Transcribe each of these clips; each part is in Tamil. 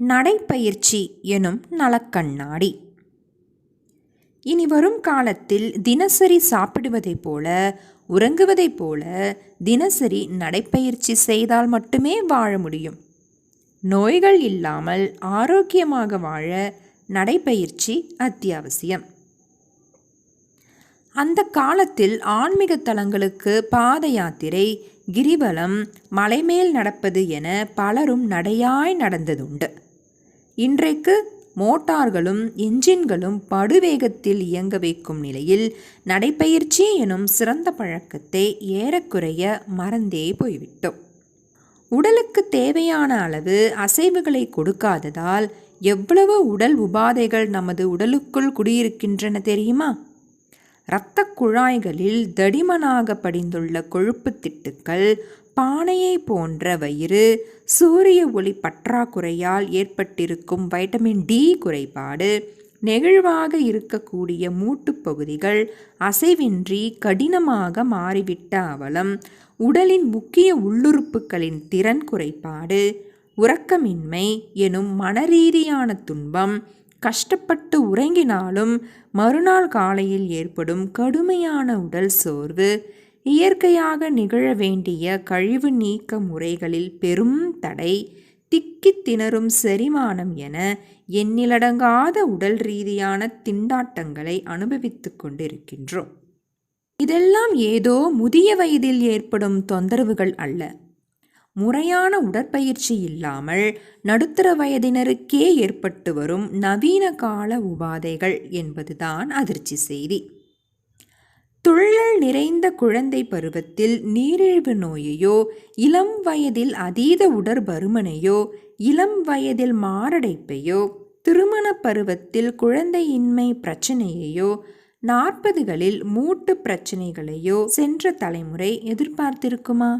நடைப்பயிற்சி எனும் நலக்கண்ணாடி. இனி வரும் காலத்தில் தினசரி சாப்பிடுவதைப் போல உறங்குவதைப் போல தினசரி நடைப்பயிற்சி செய்தால் மட்டுமே வாழ முடியும். நோய்கள் இல்லாமல் ஆரோக்கியமாக வாழ நடைப்பயிற்சி அத்தியாவசியம். அந்த காலத்தில் ஆன்மீக தலங்களுக்கு பாத யாத்திரை கிரிவலம் மலைமேல் நடப்பது என பலரும் நடையாய் நடந்ததுண்டு. இன்றைக்கு மோட்டார்களும் என்ஜின்களும் படுவேகத்தில் இயங்க வைக்கும் நிலையில் நடைப்பயிற்சி எனும் சிறந்த பழக்கத்தை ஏறக்குறைய மறந்தே போய்விட்டோம். உடலுக்கு தேவையான அளவு அசைவுகளை கொடுக்காததால் எவ்வளவு உடல் உபாதைகள் நமது உடலுக்குள் குடியிருக்கின்றன தெரியுமா? இரத்த குழாய்களில் தடிமனாக படிந்துள்ள கொழுப்பு திட்டுக்கள் பானையை போன்ற வயிறு சூரிய ஒளி பற்றாக்குறையால் ஏற்பட்டிருக்கும் வைட்டமின் டி குறைபாடு நெகிழ்வாக இருக்கக்கூடிய மூட்டுப்பகுதிகள் அசைவின்றி கடினமாக மாறிவிட்ட அவலம் உடலின் முக்கிய உள்ளுறுப்புகளின் திறன் குறைபாடு உறக்கமின்மை எனும் மனரீதியான துன்பம் கஷ்டப்பட்டு உறங்கினாலும் மறுநாள் காலையில் ஏற்படும் கடுமையான உடல் சோர்வு இயற்கையாக நிகழ வேண்டிய கழிவு நீக்க முறைகளில் பெரும் தடை திக்கி திணறும் செரிமானம் என எண்ணிலடங்காத உடல் ரீதியான திண்டாட்டங்களை அனுபவித்து கொண்டிருக்கின்றோம். இதெல்லாம் ஏதோ முதிய வயதில் ஏற்படும் தொந்தரவுகள் அல்ல. முறையான உடற்பயிற்சி இல்லாமல் நடுத்தர வயதினருக்கே ஏற்பட்டு வரும் நவீன கால உபாதைகள் என்பதுதான் அதிர்ச்சி செய்தி. துள்ளல் நிறைந்த குழந்தை பருவத்தில் நீரிழிவு நோயையோ இளம் வயதில் அதீத உடற்பருமனையோ இளம் வயதில் மாரடைப்பையோ திருமண பருவத்தில் குழந்தையின்மை பிரச்சனையையோ நாற்பதுகளில் மூட்டு பிரச்சனைகளையோ சென்ற தலைமுறை எதிர்பார்த்திருக்குமா?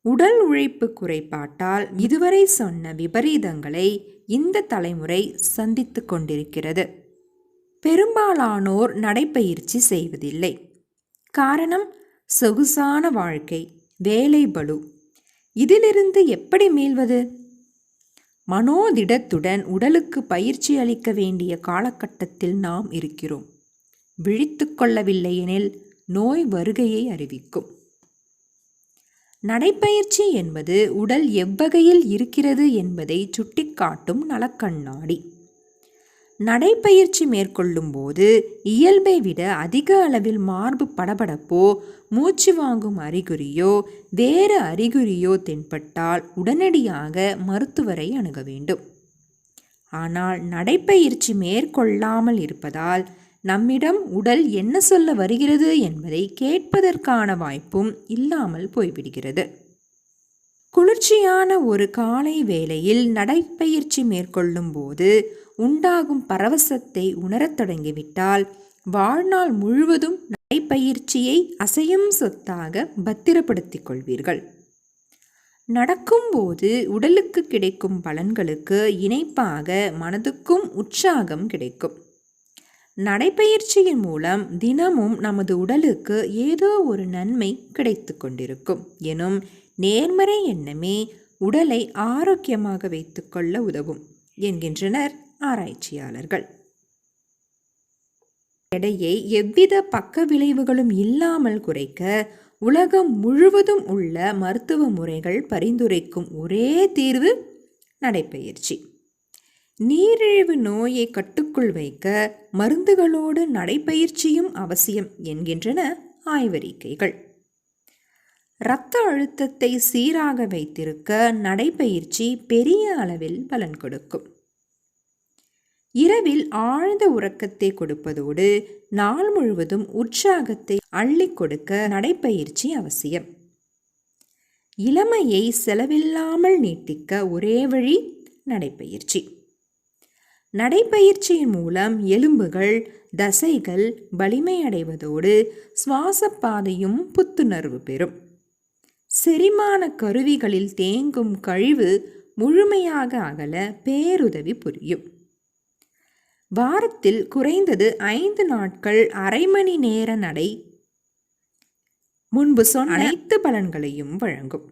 உடல் உழைப்பு குறைபாட்டால் இதுவரை சொன்ன விபரீதங்களை இந்த தலைமுறை சந்தித்து கொண்டிருக்கிறது. பெரும்பாலானோர் நடைப்பயிற்சி செய்வதில்லை. காரணம் சொகுசான வாழ்க்கை வேலை பளு. இதிலிருந்து எப்படி மீள்வது? மனோதிடத்துடன் உடலுக்கு பயிற்சி அளிக்க வேண்டிய காலகட்டத்தில் நாம் இருக்கிறோம். விழித்து கொள்ளவில்லை எனில் நோய் வருகையை அறிவிக்கும். நடைப்பயிற்சி என்பது உடல் எவ்வகையில் இருக்கிறது என்பதை சுட்டிக்காட்டும் நலக்கண்ணாடி. நடைப்பயிற்சி மேற்கொள்ளும் போது இயல்பை விட அதிக அளவில் மார்பு படபடப்போ மூச்சு வாங்கும் அறிகுறியோ வேறு அறிகுறியோ தென்பட்டால் உடனடியாக மருத்துவரை அணுக வேண்டும். ஆனால் நடைப்பயிற்சி மேற்கொள்ளாமல் இருப்பதால் நம்மிடம் உடல் என்ன சொல்ல வருகிறது என்பதை கேட்பதற்கான வாய்ப்பும் இல்லாமல் போய்விடுகிறது. குளிர்ச்சியான ஒரு காலை வேளையில் நடைப்பயிற்சி மேற்கொள்ளும் போது உண்டாகும் பரவசத்தை உணரத் தொடங்கிவிட்டால் வாழ்நாள் முழுவதும் நடைப்பயிற்சியை அசையும் சொத்தாக பத்திரப்படுத்திக் கொள்வீர்கள். நடக்கும்போது உடலுக்கு கிடைக்கும் பலன்களுக்கு இணைப்பாக மனதுக்கும் உற்சாகம் கிடைக்கும். நடைப்பயிற்சியின் மூலம் தினமும் நமது உடலுக்கு ஏதோ ஒரு நன்மை கிடைத்து கொண்டிருக்கும். எனும் நேர்மறை எண்ணமே உடலை ஆரோக்கியமாக வைத்துக்கொள்ள உதவும் என்கின்றனர் ஆராய்ச்சியாளர்கள். எடையை எவ்வித பக்க விளைவுகளும் இல்லாமல் குறைக்க உலகம் முழுவதும் உள்ள மருத்துவ முறைகள் பரிந்துரைக்கும் ஒரே தீர்வு நடைப்பயிற்சி. நீரிழிவு நோயை கட்டுக்குள் வைக்க மருந்துகளோடு நடைப்பயிற்சியும் அவசியம் என்கின்றன ஆய்வறிக்கைகள். இரத்த அழுத்தத்தை சீராக வைத்திருக்க நடைப்பயிற்சி பெரிய அளவில் பலன் கொடுக்கும். இரவில் ஆழ்ந்த உறக்கத்தை கொடுப்பதோடு நாள் முழுவதும் உற்சாகத்தை அள்ளி கொடுக்க நடைப்பயிற்சி அவசியம். இளமையை செலவில்லாமல் நீட்டிக்க ஒரே வழி நடைப்பயிற்சி நடைப்பயிற்சியின் மூலம் எலும்புகள் தசைகள் வலிமையடைவதோடு சுவாச பாதையும் புத்துணர்வு பெறும். செரிமான கருவிகளில் தேங்கும் கழிவு முழுமையாக அகல பேருதவி புரியும். வாரத்தில் குறைந்தது ஐந்து நாட்கள் அரை மணி நேர நடை முன்பு சொன்ன அனைத்து பலன்களையும் வழங்கும்.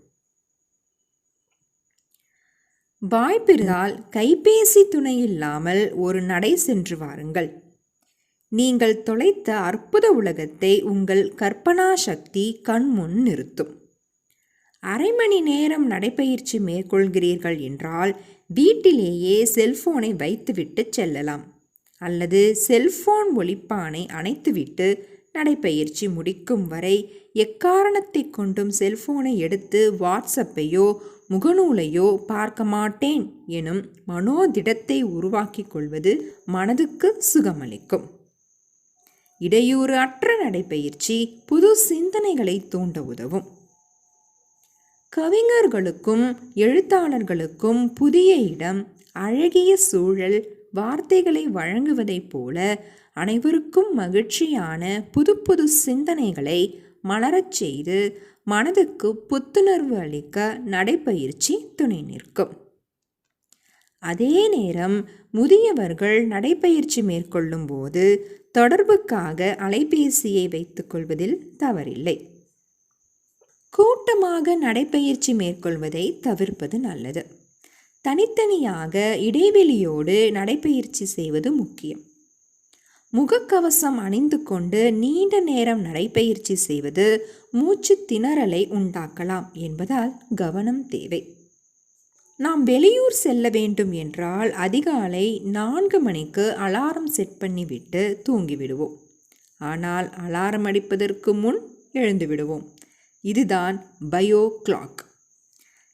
வாய்ப்பிருந்தால் கைபேசி துணை இல்லாமல் ஒரு நடை சென்று வாருங்கள். நீங்கள் தொலைத்த அற்புத உலகத்தை உங்கள் கற்பனா சக்தி கண்முன் நிறுத்தும். அரை மணி நேரம் நடைப்பயிற்சி மேற்கொள்கிறீர்கள் என்றால் வீட்டிலேயே செல்போனை வைத்துவிட்டு செல்லலாம். அல்லது செல்போன் ஒழிப்பானை அணைத்துவிட்டு நடைப்பயிற்சி முடிக்கும் வரை எக்காரணத்தை கொண்டும் செல்போனை எடுத்து வாட்ஸ்அப்பையோ முகநூலையோ பார்க்க மாட்டேன் எனும் மனோதிடத்தை உருவாக்கிக் கொள்வது மனதுக்கு சுகமளிக்கும். இடையூறு அற்ற நடைப்பயிற்சி புது சிந்தனைகளை தூண்ட உதவும். கவிஞர்களுக்கும் எழுத்தாளர்களுக்கும் புதிய இடம் அழகிய சூழல் வார்த்தைகளை வழங்குவதைப் போல அனைவருக்கும் மகிழ்ச்சியான புது புது சிந்தனைகளை மலரச் செய்து மனதுக்கு புத்துணர்வு அளிக்க நடைப்பயிற்சி துணை நிற்கும். அதே நேரம் முதியவர்கள் நடைப்பயிற்சி மேற்கொள்ளும் போது தொடர்புக்காக அலைபேசியை வைத்துக்கொள்வதில் தவறில்லை. கூட்டமாக நடைப்பயிற்சி மேற்கொள்வதை தவிர்ப்பது நல்லது. தனித்தனியாக இடைவெளியோடு நடைப்பயிற்சி செய்வது முக்கியம். முகக்கவசம் அணிந்து கொண்டு நீண்ட நேரம் நடைப்பயிற்சி செய்வது மூச்சு திணறலை உண்டாக்கலாம் என்பதால் கவனம் தேவை. நாம் வெளியூர் செல்ல வேண்டும் என்றால் அதிகாலை நான்கு மணிக்கு அலாரம் செட் பண்ணிவிட்டு தூங்கிவிடுவோம். ஆனால் அலாரம் அடிப்பதற்கு முன் எழுந்துவிடுவோம் இதுதான் பயோ கிளாக்.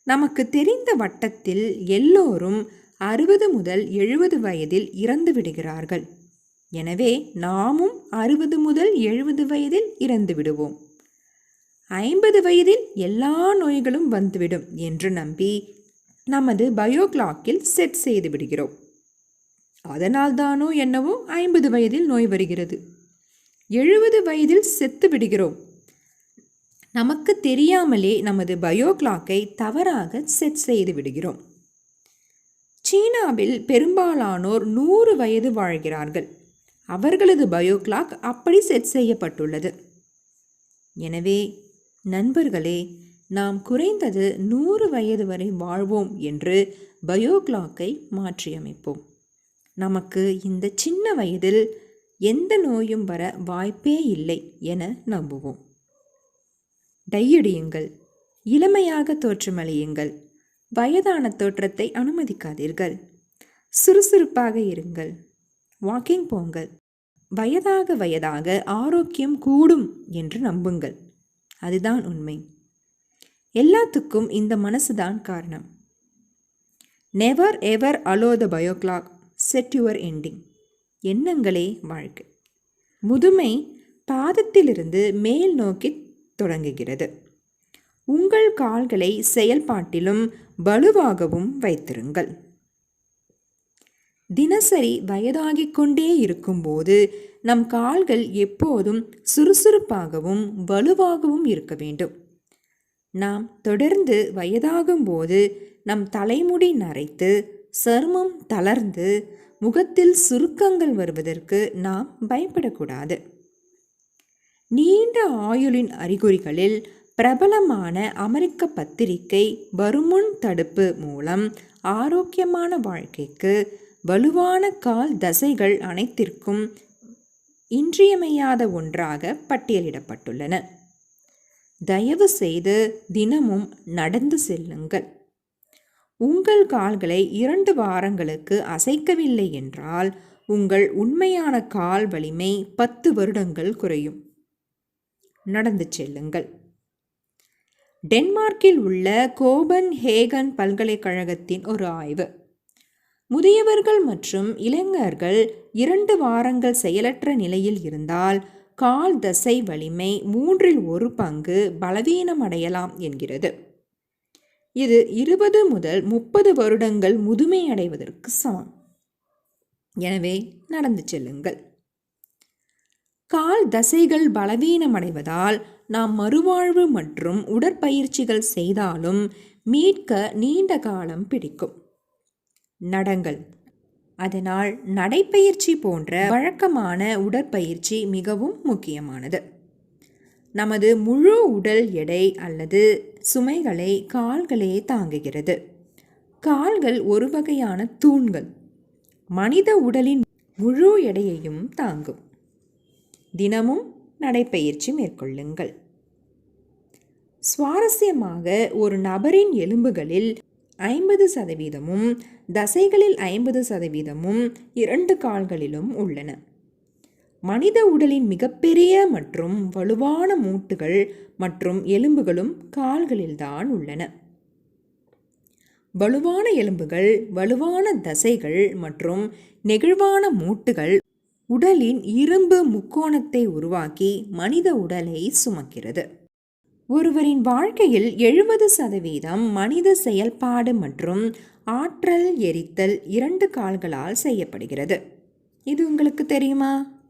நமக்கு தெரிந்த வட்டத்தில் எல்லோரும் அறுபது முதல் எழுபது வயதில் இறந்து விடுகிறார்கள். எனவே நாமும் அறுபது முதல் எழுபது வயதில் இறந்து விடுவோம். ஐம்பது வயதில் எல்லா நோய்களும் வந்துவிடும் என்று நம்பி நமது பயோ கிளாக்கில் செட் செய்து விடுகிறோம். அதனால்தானோ என்னவோ ஐம்பது வயதில் நோய் வருகிறது. எழுபது வயதில் செத்து விடுகிறோம். நமக்கு தெரியாமலே நமது பயோ கிளாக்கை தவறாக செட் செய்து விடுகிறோம். சீனாவில் பெரும்பாலானோர் நூறு வயது வாழ்கிறார்கள். அவர்களது பயோ கிளாக் அப்படி செட் செய்யப்பட்டுள்ளது. எனவே நண்பர்களே நாம் குறைந்தது நூறு வயது வரை வாழ்வோம் என்று பயோ கிளாக்கை மாற்றியமைப்போம். நமக்கு இந்த சின்ன வயதில் எந்த நோயும் வர வாய்ப்பே இல்லை என நம்புவோம். டையடியுங்கள் இளமையாக தோற்றமளியுங்கள். வயதான தோற்றத்தை அனுமதிக்காதீர்கள். சுறுசுறுப்பாக இருங்கள். வாக்கிங் போங்கள். வயதாக வயதாக ஆரோக்கியம் கூடும் என்று நம்புங்கள். அதுதான் உண்மை. எல்லாத்துக்கும் இந்த மனசுதான் காரணம். Never ever allow the bio clock set your ending எண்ணங்களே வாழ்க்கை. முதுமை பாதத்திலிருந்து மேல் நோக்கி தொடங்குகிறது. உங்கள் கால்களை செயல்பாட்டிலும் வலுவாகவும் வைத்திருங்கள். தினசரி வயதாகிக் கொண்டே இருக்கும்போது நம் கால்கள் எப்போதும் சுறுசுறுப்பாகவும் வலுவாகவும் இருக்க வேண்டும். நாம் தொடர்ந்து வயதாகும்போது நம் தலைமுடி நரைத்து சருமம் தளர்ந்து முகத்தில் சுருக்கங்கள் வருவதற்கு நாம் பயப்படக்கூடாது. நீண்ட ஆயுளின் அறிகுறிகளில் பிரபலமான அமெரிக்க பத்திரிகை வருமுன் தடுப்பு மூலம் ஆரோக்கியமான வாழ்க்கைக்கு வலுவான கால் தசைகள் அனைத்திற்கும் இன்றியமையாத ஒன்றாக பட்டியலிடப்பட்டுள்ளன. தயவு செய்து தினமும் நடந்து செல்லுங்கள். உங்கள் கால்களை இரண்டு வாரங்களுக்கு அசைக்கவில்லை என்றால் உங்கள் உண்மையான கால் வலிமை பத்து வருடங்கள் குறையும். நடந்து செல்லுங்கள். டென்மார்க்கில் உள்ள கோபன் ஹேகன் பல்கலைக்கழகத்தின் ஒரு ஆய்வு. முதியவர்கள் மற்றும் இளைஞர்கள் இரண்டு வாரங்கள் செயலற்ற நிலையில் இருந்தால் கால் தசை வலிமை மூன்றில் ஒரு பங்கு பலவீனமடையலாம் என்கிறது. இது இருபது முதல் முப்பது வருடங்கள் முதுமையடைவதற்கு சமம். எனவே நடந்து செல்லுங்கள். கால் தசைகள் பலவீனமடைவதால் நாம் மறுவாழ்வு மற்றும் உடற்பயிற்சிகள் செய்தாலும் மீட்க நீண்ட காலம் பிடிக்கும். நடங்கள். அதனால் நடைப்பயிற்சி போன்ற வழக்கமான உடற்பயிற்சி மிகவும் முக்கியமானது. நமது முழு உடல் எடை அல்லது சுமைகளை கால்களே தாங்குகிறது. கால்கள் ஒரு வகையான தூண்கள். மனித உடலின் முழு எடையையும் தாங்கும். தினமும் நடைப்பயிற்சி மேற்கொள்ளுங்கள். சுவாரஸ்யமாக ஒரு நபரின் எலும்புகளில் ஐம்பது சதவீதமும் தசைகளில் ஐம்பது சதவீதமும் இரண்டு கால்களிலும் உள்ளன. மனித உடலின் மிகப்பெரிய மற்றும் வலுவான மூட்டுகள் மற்றும் எலும்புகளும் கால்களில்தான் உள்ளன. வலுவான எலும்புகள் வலுவான தசைகள் மற்றும் நெகிழ்வான மூட்டுகள் உடலின் இரும்பு முக்கோணத்தை உருவாக்கி மனித உடலை சுமக்கிறது. ஒருவரின் வாழ்க்கையில் எழுபது சதவீதம் மனித செயல்பாடு மற்றும் ஆற்றல் எரித்தல் இரண்டு கால்களால் செய்யப்படுகிறது. இது உங்களுக்கு தெரியுமா?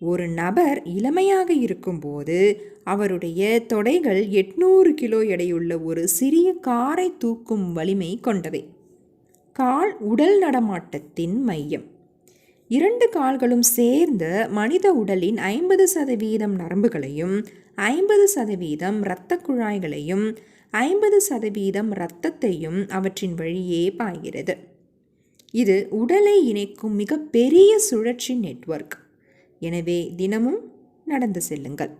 ஒரு நபர் இளமையாக இருக்கும்போது அவருடைய தொடைகள் எட்நூறு கிலோ எடையுள்ள ஒரு சிறிய காரை தூக்கும் வலிமை கொண்டவை. கால் உடல் நடமாட்டத்தின் மையம். இரண்டு கால்களும் சேர்ந்த மனித உடலின் ஐம்பது சதவீதம் நரம்புகளையும் ஐம்பது சதவீதம் இரத்த குழாய்களையும் ஐம்பது சதவீதம் இரத்தத்தையும் அவற்றின் வழியே பாய்கிறது. இது உடலை இணைக்கும் மிகப்பெரிய சுழற்சி நெட்வொர்க். எனவே தினமும் நடந்து செல்லுங்கள்.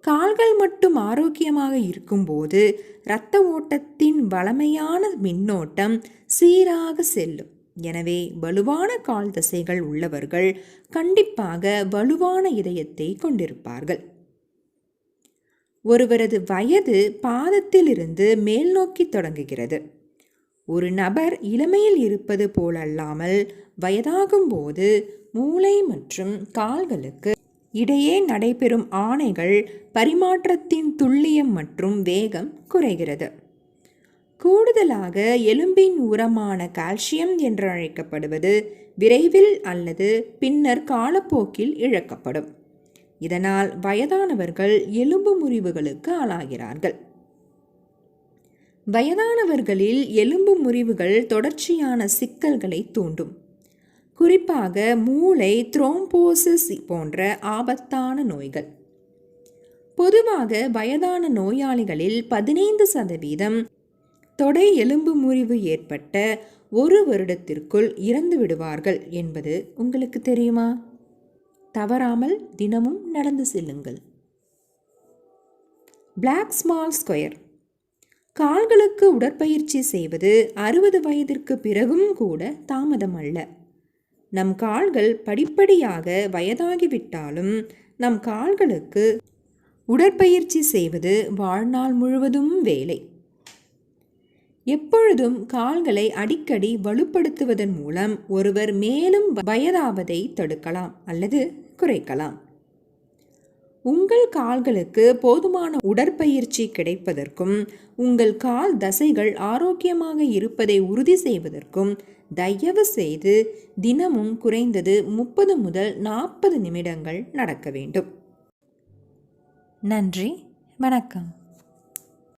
கால்கள் மட்டும் ஆரோக்கியமாக இருக்கும்போது இரத்த ஓட்டத்தின் வளமையான மின்னோட்டம் சீராக செல்லும். எனவே வலுவான கால் தசைகள் உள்ளவர்கள் கண்டிப்பாக வலுவான இதயத்தை கொண்டிருப்பார்கள். ஒருவரது வயது பாதத்திலிருந்து மேல் நோக்கி தொடங்குகிறது. ஒரு நபர் இளமையில் இருப்பது போலல்லாமல் வயதாகும் போது மூளை மற்றும் கால்களுக்கு இடையே நடைபெறும் ஆணைகள் பரிமாற்றத்தின் துல்லியம் மற்றும் வேகம் குறைகிறது. கூடுதலாக எலும்பின் உரமான கால்சியம் என்று அழைக்கப்படுவது விரைவில் அல்லது பின்னர் காலப்போக்கில் இழக்கப்படும். இதனால் வயதானவர்கள் எலும்பு முறிவுகளுக்கு ஆளாகிறார்கள். வயதானவர்களில் எலும்பு முறிவுகள் தொடர்ச்சியான சிக்கல்களை தூண்டும். குறிப்பாக மூளை த்ரோம்போசிஸ் போன்ற ஆபத்தான நோய்கள். பொதுவாக வயதான நோயாளிகளில் பதினைந்து சதவீதம் தொடை எலும்பு முறிவு ஏற்பட்ட ஒரு வருடத்திற்குள் இறந்து விடுவார்கள் என்பது உங்களுக்கு தெரியுமா? தவறாமல் தினமும் நடந்து செல்லுங்கள். பிளாக் ஸ்மால் ஸ்கொயர் கால்களுக்கு உடற்பயிற்சி செய்வது அறுபது வயதிற்கு பிறகும் கூட தாமதம் அல்ல நம் கால்கள் படிப்படியாக வயதாகிவிட்டாலும் நம் கால்களுக்கு உடற்பயிற்சி செய்வது வாழ்நாள் முழுவதும் வேலை. எப்பொழுதும் கால்களை அடிக்கடி வலுப்படுத்துவதன் மூலம் ஒருவர் மேலும் வயதாவதை தடுக்கலாம் அல்லது குறைக்கலாம். உங்கள் கால்களுக்கு போதுமான உடற்பயிற்சி கிடைப்பதற்கும் உங்கள் கால் தசைகள் ஆரோக்கியமாக இருப்பதை உறுதி செய்வதற்கும் தயவு செய்து தினமும் குறைந்தது முப்பது முதல் நாற்பது நிமிடங்கள் நடக்க வேண்டும். நன்றி. வணக்கம்.